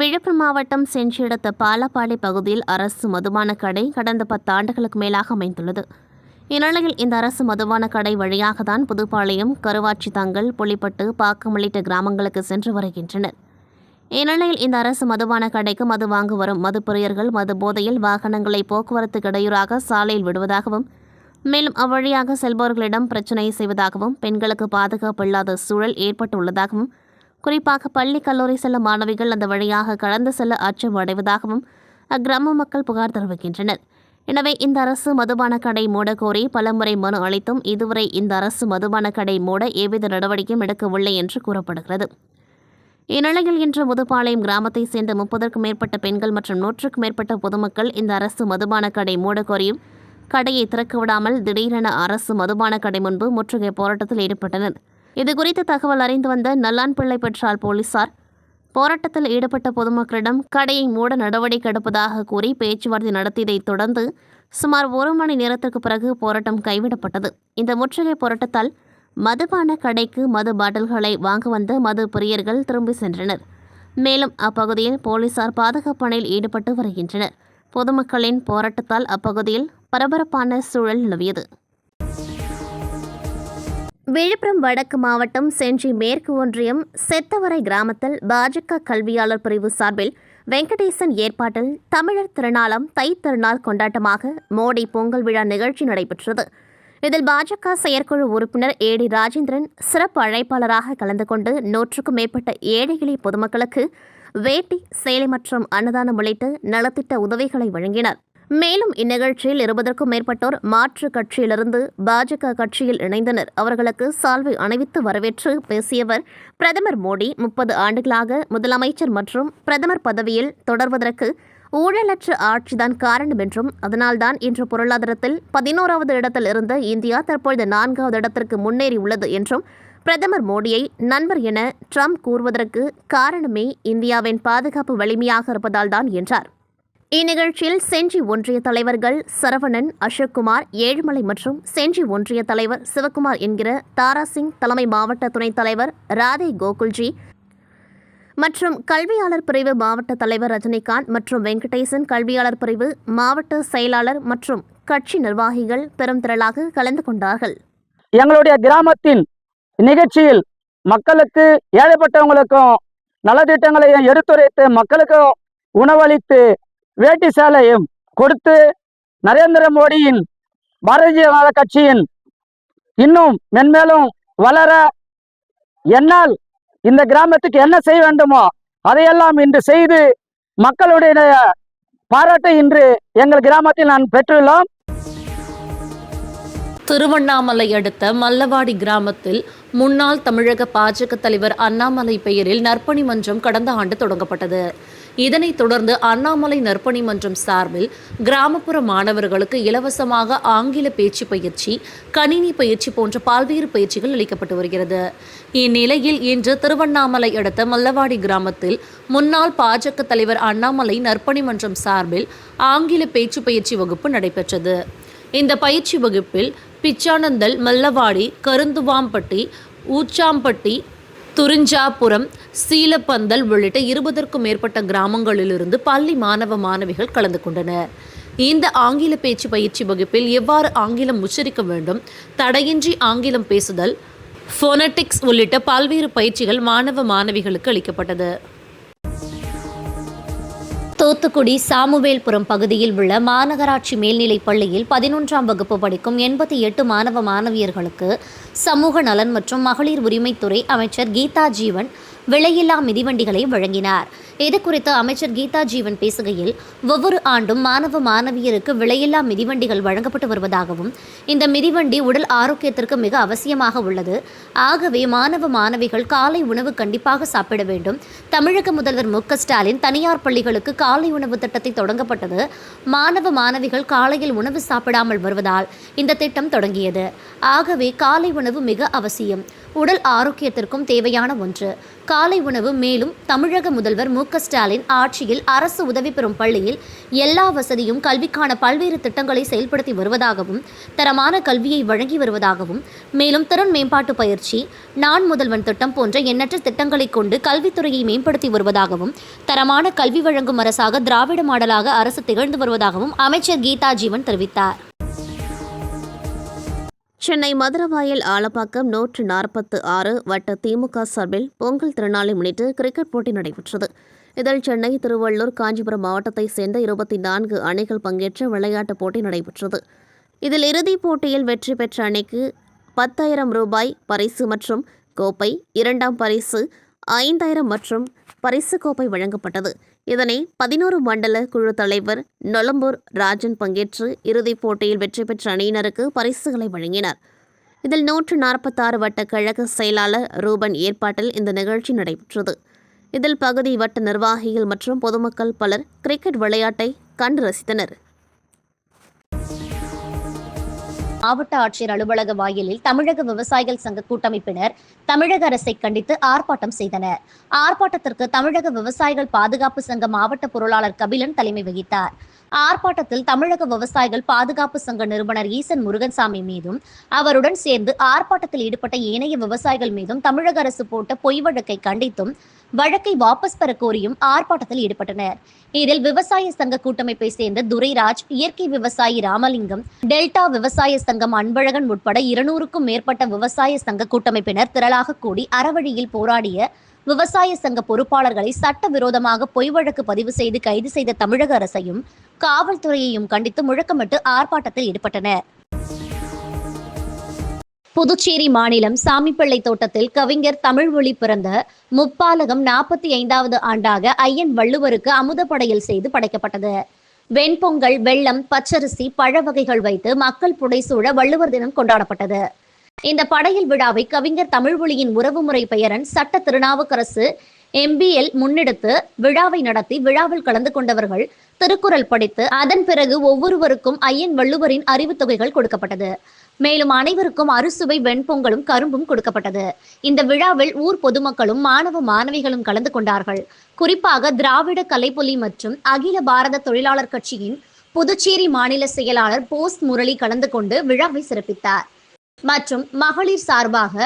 விழுப்புரம் மாவட்டம் செஞ்சியடுத்த பாலப்பாடி பகுதியில் அரசு மதுபான கடை கடந்த பத்தாண்டுகளுக்கு மேலாக அமைந்துள்ளது. இந்நிலையில் இந்த அரசு மதுபான கடை வழியாக தான் புதுப்பாளையம் கருவாச்சி தங்கல் புலிப்பட்டு பாக்கம் உள்ளிட்ட கிராமங்களுக்கு சென்று வருகின்றனர். இந்நிலையில் இந்த அரசு மதுபான கடைக்கு மது வாங்க வரும் மதுப்பிரியர்கள் மது போதையில் வாகனங்களை போக்குவரத்து இடையூறாக சாலையில் விடுவதாகவும் மேலும் அவ்வழியாக செல்பவர்களிடம் பிரச்சனை செய்வதாகவும் பெண்களுக்கு பாதுகாப்பு இல்லாத சூழல் ஏற்பட்டுள்ளதாகவும் குறிப்பாக பள்ளி கல்லூரி செல்லும் மாணவிகள் அந்த வழியாக கடந்து செல்ல அச்சம் அடைவதாகவும் அக்கிராம மக்கள் புகார் தெரிவிக்கின்றனர். எனவே இந்த அரசு மதுபான கடை மூட கோரி பலமுறை மனு அளித்தும் இதுவரை இந்த அரசு மதுபான கடை மூட எவ்வித நடவடிக்கையும் எடுக்கவில்லை என்று கூறப்படுகிறது. இந்நிலையில் இன்று முதுபாளையம் கிராமத்தைச் சேர்ந்த முப்பதற்கும் மேற்பட்ட பெண்கள் மற்றும் நூற்றுக்கும் மேற்பட்ட பொதுமக்கள் இந்த அரசு மதுபான கடை மூட கோரியும் கடையை திறக்க விடாமல் திடீரென அரசு மதுபான கடை முன்பு முற்றுகை போராட்டத்தில் ஈடுபட்டனர். இதுகுறித்து தகவல் அறிந்து வந்த நல்லான்பிள்ளை பெற்றால் போலீசார் போராட்டத்தில் ஈடுபட்ட பொதுமக்களிடம் கடையை மூட நடவடிக்கை எடுப்பதாக கூறி பேச்சுவார்த்தை நடத்தியதைத் தொடர்ந்து சுமார் ஒரு மணி நேரத்திற்கு பிறகு போராட்டம் கைவிடப்பட்டது. இந்த முற்றுகை போராட்டத்தால் மதுபான கடைக்கு மது பாட்டில்களை வாங்க வந்த மது பிரியர்கள் திரும்பி சென்றனர். மேலும் அப்பகுதியில் போலீசார் பாதுகாப்பு பணியில் ஈடுபட்டு வருகின்றனர். பொதுமக்களின் போராட்டத்தால் அப்பகுதியில் பரபரப்பான சூழல் நிலவியது. விழுப்புரம் வடக்கு மாவட்டம் செஞ்சி மேற்கு ஒன்றியம் செத்தவரை கிராமத்தில் பாஜக கல்வியாளர் பிரிவு சார்பில் வெங்கடேசன் ஏற்பாட்டில் தமிழர் திருநாளம் தை திருநாள் கொண்டாட்டமாக மோடி பொங்கல் விழா நிகழ்ச்சி நடைபெற்றது. இதில் பாஜக செயற்குழு உறுப்பினர் ஏடி ராஜேந்திரன் சிறப்பு அழைப்பாளராக கலந்து கொண்டு நூற்றுக்கும் மேற்பட்ட ஏழை எளிய பொதுமக்களுக்கு வேட்டி சேலை மற்றும் அன்னதானம் உள்ளிட்ட நலத்திட்ட உதவிகளை வழங்கினர். மேலும் இந்நிகழ்ச்சியில் இருபதற்கும் மேற்பட்டோர் மாற்று கட்சியிலிருந்து பாஜக கட்சியில் இணைந்தனர். அவர்களுக்கு சால்வை அணிவித்து வரவேற்று பேசியவர் பிரதமர் மோடி. முப்பது ஆண்டுகளாக முதலமைச்சர் மற்றும் பிரதமர் பதவியில் தொடர்வதற்கு ஊழலற்ற ஆட்சிதான் காரணம் என்றும் அதனால்தான் இன்று பொருளாதாரத்தில் பதினோராவது இடத்தில் இருந்த இந்தியா தற்பொழுது நான்காவது இடத்திற்கு முன்னேறி உள்ளது என்றும் பிரதமர் மோடியை நண்பர் என ட்ரம்ப் கூறுவதற்கு காரணமே இந்தியாவின் பாதுகாப்பு வலிமையாக இருப்பதால்தான் என்றார். இந்நிகழ்ச்சியில் செஞ்சி ஒன்றிய தலைவர்கள் சரவணன் அசோக்குமார் ஏழுமலை மற்றும் செஞ்சி ஒன்றிய தலைவர் சிவக்குமார் என்கிற தாராசிங் தலைமை மாவட்ட துணைத் தலைவர் ராதே கோகுல்ஜி மற்றும் கல்வியாளர் பிரிவு மாவட்ட தலைவர் ரஜினிகாந்த் மற்றும் வெங்கடேசன் கல்வியாளர் பிரிவு மாவட்ட செயலாளர் மற்றும் கட்சி நிர்வாகிகள் பெரும் திரளாக கலந்து கொண்டார்கள். எங்களுடைய கிராமத்தின் நிகழ்ச்சியில் மக்களுக்கு ஏழைப்பட்டவங்களுக்கும் நலத்திட்டங்களையும் எடுத்துரைத்து மக்களுக்கும் உணவளித்து வேட்டி சேலையும் கொடுத்து நரேந்திர மோடியின் பாரதிய ஜனதா கட்சியின் இன்னும் மென்மேலும் வளர என்னால் இந்த கிராமத்துக்கு என்ன செய்ய வேண்டுமோ அதையெல்லாம் இன்று செய்து மக்களுடைய பாராட்டை இன்று எங்கள் கிராமத்தில் நான் பெற்றுள்ளோம். திருவண்ணாமலை அடுத்த மல்லவாடி கிராமத்தில் முன்னாள் தமிழக பாஜக தலைவர் அண்ணாமலை பெயரில் நற்பணி மன்றம் கடந்த ஆண்டு தொடங்கப்பட்டது. இதனைத் தொடர்ந்து அண்ணாமலை நற்பணி மன்றம் சார்பில் கிராமப்புற மாணவர்களுக்கு இலவசமாக ஆங்கில பேச்சு பயிற்சி கணினி பயிற்சி போன்ற பல்வேறு பயிற்சிகள் அளிக்கப்பட்டு வருகிறது. இந்நிலையில் இன்று திருவண்ணாமலை அடுத்த மல்லவாடி கிராமத்தில் முன்னாள் பாஜக தலைவர் அண்ணாமலை நற்பணி மன்றம் சார்பில் ஆங்கில பேச்சு பயிற்சி வகுப்பு நடைபெற்றது. இந்த பயிற்சி வகுப்பில் பிச்சானந்தல் மல்லவாடி கருந்துவாம்பட்டி ஊச்சாம்பட்டி துறிஞ்சாபுரம் சீலப்பந்தல் உள்ளிட்ட இருபதற்கும் மேற்பட்ட கிராமங்களிலிருந்து பள்ளி மாணவ மாணவிகள் கலந்து கொண்டனர். இந்த ஆங்கில பேச்சு பயிற்சி வகுப்பில் எவ்வாறு ஆங்கிலம் உச்சரிக்க வேண்டும் தடையின்றி ஆங்கிலம் பேசுதல் ஃபோனட்டிக்ஸ் உள்ளிட்ட பல்வேறு பயிற்சிகள் மாணவ மாணவிகளுக்கு அளிக்கப்பட்டது. தூத்துக்குடி சாமுவேல்புரம் பகுதியில் உள்ள மாநகராட்சி மேல்நிலைப் பள்ளியில் பதினொன்றாம் வகுப்பு படிக்கும் எண்பத்தி எட்டு மாணவ மாணவியர்களுக்கு சமூக நலன் மற்றும் மகளிர் உரிமைத்துறை அமைச்சர் கீதா ஜீவன் விலையில்லா மிதிவண்டிகளை வழங்கினார். இது குறித்து அமைச்சர் கீதா ஜீவன் பேசுகையில் ஒவ்வொரு ஆண்டும் மாணவ மாணவியருக்கு விலையில்லா மிதிவண்டிகள் வழங்கப்பட்டு வருவதாகவும் இந்த மிதிவண்டி உடல் ஆரோக்கியத்திற்கு மிக அவசியமாக உள்ளது. ஆகவே மாணவ மாணவிகள் காலை உணவு கண்டிப்பாக சாப்பிட வேண்டும். தமிழக முதல்வர் மு. ஸ்டாலின் தனியார் பள்ளிகளுக்கு காலை உணவு திட்டத்தை தொடங்கப்பட்டது. மாணவ மாணவிகள் காலையில் உணவு சாப்பிடாமல் வருவதால் இந்த திட்டம் தொடங்கியது. ஆகவே காலை உணவு மிக அவசியம். உடல் ஆரோக்கியத்திற்கும் தேவையான ஒன்று. காலை உணவு மேலும் தமிழக முதல்வர் மு. க ஸ்டாலின் ஆட்சியில் அரசு உதவி பெறும் பள்ளியில் எல்லா வசதியும் கல்விக்கான பல்வேறு திட்டங்களை செயல்படுத்தி வருவதாகவும் தரமான கல்வியை வழங்கி வருவதாகவும் மேலும் திறன் மேம்பாட்டு பயிற்சி நான் முதல்வன் திட்டம் போன்ற எண்ணற்ற திட்டங்களை கொண்டு கல்வித்துறையை மேம்படுத்தி வருவதாகவும் தரமான கல்வி வழங்கும் அரசாக திராவிட மாடலாக அரசு திகழ்ந்து வருவதாகவும் அமைச்சர் கீதா ஜீவன் தெரிவித்தார். சென்னை மதுரவாயல் ஆலப்பாக்கம் நூற்று நாற்பத்து ஆறு வட்ட திமுக சார்பில் பொங்கல் திருநாளை முன்னிட்டு கிரிக்கெட் போட்டி நடைபெற்றது. இதில் சென்னை திருவள்ளூர் காஞ்சிபுரம் மாவட்டத்தைச் சேர்ந்த இருபத்தி நான்கு அணிகள் பங்கேற்ற விளையாட்டுப் போட்டி நடைபெற்றது. இதில் இறுதிப் போட்டியில் வெற்றி பெற்ற அணிக்கு பத்தாயிரம் ரூபாய் பரிசு மற்றும் கோப்பை இரண்டாம் பரிசு ஐந்தாயிரம் மற்றும் பரிசு கோப்பை வழங்கப்பட்டது. இதனை பதினோரு மண்டல குழு தலைவர் நொலம்பூர் ராஜன் பங்கேற்று இறுதிப் போட்டியில் வெற்றி பெற்ற அணியினருக்கு பரிசுகளை வழங்கினார். இதில் நூற்று நாற்பத்தாறு வட்ட கழக செயலாளர் ரூபன் ஏற்பாட்டில் இந்த நிகழ்ச்சி நடைபெற்றது. இதில் பகுதி வட்ட நிர்வாகிகள் மற்றும் பொதுமக்கள் பலர் கிரிக்கெட் விளையாட்டை கண்டு ரசித்தனர். மாவட்ட ஆட்சியர் அலுவலக வாயிலில் தமிழக விவசாயிகள் சங்க கூட்டமைப்பினர் தமிழக அரசை கண்டித்து ஆர்ப்பாட்டம் செய்தனர். ஆர்ப்பாட்டத்திற்கு தமிழக விவசாயிகள் பாதுகாப்பு சங்க மாவட்ட பொருளாளர் கபிலன் தலைமை வகித்தார். ஆர்ப்பாட்டத்தில் தமிழக விவசாயிகள் பாதுகாப்பு சங்க நிறுவனர் ஈசன் முருகன்சாமி மீதும் அவருடன் சேர்ந்து ஆர்ப்பாட்டத்தில் ஈடுபட்ட ஏனைய விவசாயிகள் மீதும் தமிழக அரசு போட்ட பொய் வழக்கை கண்டித்தும் வழக்கை வாபஸ் பெற கோரியும் ஆர்ப்பாட்டத்தில் ஈடுபட்டனர். இதில் விவசாய சங்க கூட்டமைப்பை சேர்ந்த துரைராஜ் இயற்கை விவசாயி ராமலிங்கம் டெல்டா விவசாய சங்கம் அன்பழகன் உட்பட இருநூறுக்கும் மேற்பட்ட விவசாய சங்க கூட்டமைப்பினர் திரளாக கூடி அறவழியில் போராடிய விவசாய சங்க பொறுப்பாளர்களை சட்டவிரோதமாக பொய் வழக்கு பதிவு செய்து கைது செய்த தமிழக அரசையும் காவல்துறையையும் கண்டித்து முழக்கமிட்டு ஆர்ப்பாட்டத்தில் ஈடுபட்டனர். புதுச்சேரி மாநிலம் சாமிப்பிள்ளை தோட்டத்தில் கவிஞர் தமிழ்மொழி பிறந்த முப்பாலகம் நாற்பத்தி ஐந்தாவது ஆண்டாக ஐயன் வள்ளுவருக்கு அமுதப்படையல் செய்து படைக்கப்பட்டது. வெண்பொங்கல் வெள்ளம் பச்சரிசி பழ வகைகள் வைத்து மக்கள் புடைசூழ வள்ளுவர் தினம் கொண்டாடப்பட்டது. இந்த படையல் விழாவை கவிஞர் தமிழ்மொழியின் உறவுமுறை பெயரன் சட்ட திருநாவுக்கரசு எம்பிஎல் முன்னெடுத்து விழாவை நடத்தி விழாவில் கலந்து கொண்டவர்கள் திருக்குறள் படித்து அதன் பிறகு ஒவ்வொருவருக்கும் ஐயன் வள்ளுவரின் அறிவு தொகைகள் கொடுக்கப்பட்டது. மேலும் அனைவருக்கும் அறுசுவை வெண்பொங்கலும் கரும்பும் கொடுக்கப்பட்டது. இந்த விழாவில் ஊர் பொதுமக்களும் மாணவ மாணவிகளும் கலந்து கொண்டார்கள். குறிப்பாக திராவிட கலைப்பொலி மற்றும் அகில பாரத தொழிலாளர் கட்சியின் புதுச்சேரி மாநில செயலாளர் போஸ்ட் முரளி கலந்து கொண்டு விழாவை சிறப்பித்தார். மற்றும் மகளிர் சார்பாக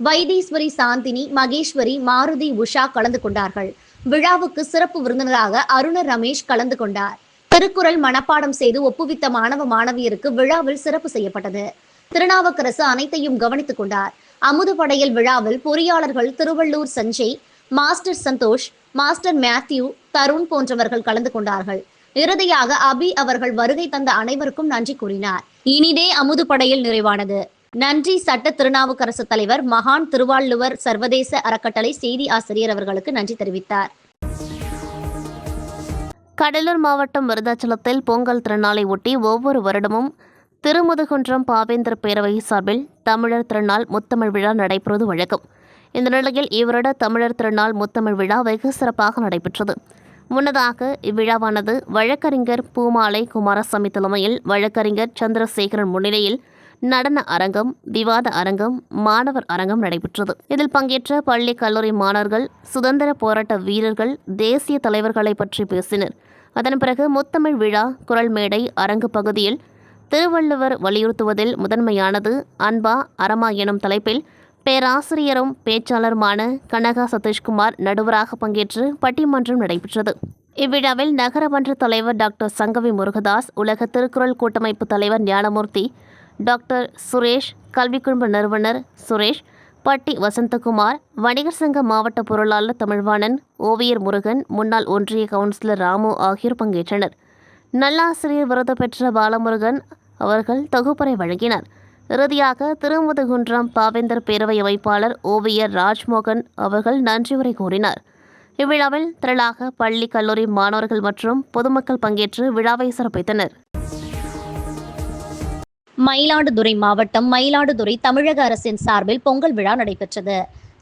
வைத்தீஸ்வரி சாந்தினி மகேஸ்வரி மாருதி உஷா கலந்து கொண்டார்கள். விழாவுக்கு சிறப்பு விருந்தினராக அருண ரமேஷ் கலந்து கொண்டார். திருக்குறள் மனப்பாடம் செய்து ஒப்புவித்த மாணவ மாணவியருக்கு விழாவில் சிறப்பு செய்யப்பட்டது. திருநாவுக்கரசு அனைத்தையும் கவனித்துக் கொண்டார். அமுதுபடையல் விழாவில் பொறியாளர்கள் Thiruvallur Sanjay master Santhosh master Matthew Tharun போன்றவர்கள் கலந்து கொண்டார்கள். இறுதியாக அபி அவர்கள் வருகை தந்த அனைவருக்கும் நன்றி கூறினார். இனிதே அமுதுபடையில் நிறைவானது. நன்றி சட்ட திருநாவுக்கரசு தலைவர் மகான் திருவாள்ளுவர் சர்வதேச அறக்கட்டளை செய்தி ஆசிரியர் அவர்களுக்கு நன்றி தெரிவித்தார். கடலூர் மாவட்டம் விருதாச்சலத்தில் பொங்கல் திருநாளை ஒட்டி ஒவ்வொரு வருடமும் திருமுதுகுன்றம் பாவேந்தர் பேரவை சார்பில் தமிழர் திருநாள் முத்தமிழ் விழா நடைபெறுவது வழக்கம். இந்த நிலையில் இவருட தமிழர் திருநாள் முத்தமிழ் விழா வெகு சிறப்பாக நடைபெற்றது. முன்னதாக இவ்விழாவானது வழக்கறிஞர் பூமாலை குமாரசாமி தலைமையில் வழக்கறிஞர் சந்திரசேகரன் முன்னிலையில் நடன அரங்கம் விவாத அரங்கம் மாணவர் அரங்கம் நடைபெற்றது. இதில் பங்கேற்ற பள்ளி கல்லூரி மாணவர்கள் சுதந்திர போராட்ட வீரர்கள் தேசிய தலைவர்களை பற்றி பேசினர். அதன் பிறகு முத்தமிழ் விழா குரல் மேடை அரங்கு பகுதியில் திருவள்ளுவர் வலியுறுத்துவதில் முதன்மையானது அன்பா அறமா எனும் தலைப்பில் பேராசிரியரும் பேச்சாளருமான கனகா சதீஷ்குமார் நடுவராக பங்கேற்று பட்டிமன்றம் நடைபெற்றது. இவ்விழாவில் நகரமன்ற தலைவர் டாக்டர் சங்கவி முருகதாஸ் உலக திருக்குறள் கூட்டமைப்பு தலைவர் ஞானமூர்த்தி டாக்டர் சுரேஷ் கல்விக் குழும நிறுவனர் சுரேஷ் பட்டி வசந்தகுமார் வணிகர் சங்க மாவட்ட பொருளாளர் தமிழ்வாணன் ஓவியர் முருகன் முன்னாள் ஒன்றிய கவுன்சிலர் ராமு ஆகியோர் பங்கேற்றனர். நல்லாசிரியர் விருது பெற்ற பாலமுருகன் அவர்கள் தொகுப்பறை வழங்கினார். இறுதியாக திருமுதுகுன்றம் பாவேந்தர் பேரவை அமைப்பாளர் ஓவியர் ராஜ்மோகன் அவர்கள் நன்றியுரை கூறினார். இவ்விழாவில் திரளாக பள்ளி கல்லூரி மாணவர்கள் மற்றும் பொதுமக்கள் பங்கேற்று விழாவை சிறப்பித்தனர். மயிலாடுதுறை மாவட்டம் மயிலாடுதுறை தமிழக அரசின் சார்பில் பொங்கல் விழா நடைபெற்றது.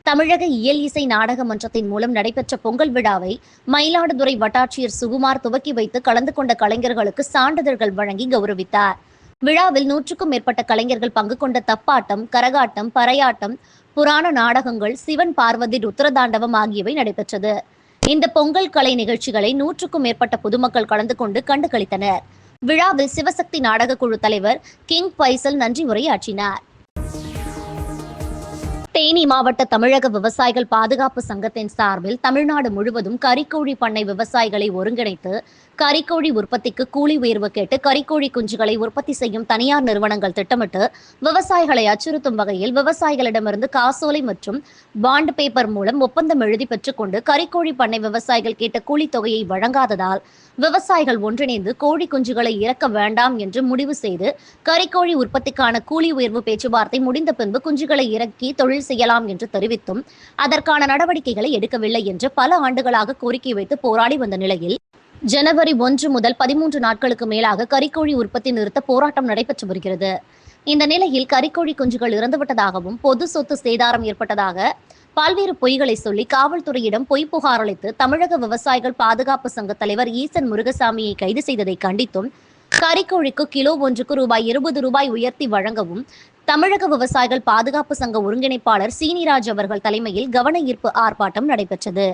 தமிழக இயல் இசை நாடக மன்றத்தின் மூலம் நடைபெற்ற பொங்கல் விழாவை மயிலாடுதுறை வட்டாட்சியர் சுகுமார் துவக்கி வைத்து கலந்து கொண்ட கலைஞர்களுக்கு சான்றிதழ்கள் வழங்கி கௌரவித்தார். விழாவில் நூற்றுக்கும் மேற்பட்ட கலைஞர்கள் பங்கு கொண்ட தப்பாட்டம் கரகாட்டம் பறையாட்டம் புராண நாடகங்கள் சிவன் பார்வதி ருத்ரதாண்டவம் ஆகியவை நடைபெற்றது. இந்த பொங்கல் கலை நிகழ்ச்சிகளை நூற்றுக்கும் மேற்பட்ட பொதுமக்கள் கலந்து கொண்டு கண்டுகளித்தனர். விழாவில் சிவசக்தி நாடக குழு தலைவர் கிங் பைசல் நன்றி உரையாற்றினார். தேனி மாவட்ட தமிழக விவசாயிகள் பாதுகாப்பு சங்கத்தின் சார்பில் தமிழ்நாடு முழுவதும் கறிக்கோழி பண்ணை விவசாயிகளை ஒருங்கிணைத்து கறிக்கோழி உற்பத்திக்கு கூலி உயர்வு கேட்டு கறிக்கோழி குஞ்சுகளை உற்பத்தி செய்யும் தனியார் நிறுவனங்கள் திட்டமிட்டு விவசாயிகளை அச்சுறுத்தும் வகையில் விவசாயிகளிடமிருந்து காசோலை மற்றும் பாண்ட் பேப்பர் மூலம் ஒப்பந்தம் எழுதி பெற்றுக்கொண்டு கறிக்கோழி பண்ணை விவசாயிகள் கேட்ட கூலி தொகையை வழங்காததால் விவசாயிகள் ஒன்றிணைந்து கோழி குஞ்சுகளை இறக்க வேண்டாம் என்று முடிவு செய்து கறிக்கோழி உற்பத்திக்கான கூலி உயர்வு பேச்சுவார்த்தை முடிந்த பின்பு குஞ்சுகளை இறக்கி தொழில் செய்யலாம் என்று தெரிவித்தும் அதற்கான நடவடிக்கைகளை எடுக்கவில்லை என்று பல ஆண்டுகளாக கோரிக்கை வைத்து போராடி வந்த நிலையில் ஜனவரி ஒன்று முதல் பதிமூன்று நாட்களுக்கு மேலாக கறிக்கோழி உற்பத்தி நிறுத்த போராட்டம் நடைபெற்று வருகிறது. இந்த நிலையில் கறிக்கோழி குஞ்சுகள் இறந்துவிட்டதாகவும் பொது சொத்து சேதாரம் ஏற்பட்டதாக பல்வேறு பொய்களை சொல்லி காவல்துறையிடம் பொய் புகார் அளித்து தமிழக விவசாயிகள் பாதுகாப்பு சங்க தலைவர் ஈசன் முருகசாமியை கைது செய்ததை கண்டித்தும் கறிக்கோழிக்கு கிலோ ஒன்றுக்கு ரூபாய் இருபது ரூபாய் உயர்த்தி வழங்கவும் தமிழக விவசாயிகள் பாதுகாப்பு சங்க ஒருங்கிணைப்பாளர் சீனிராஜ் அவர்கள் தலைமையில் கவன ஈர்ப்பு ஆர்ப்பாட்டம் நடைபெற்றது.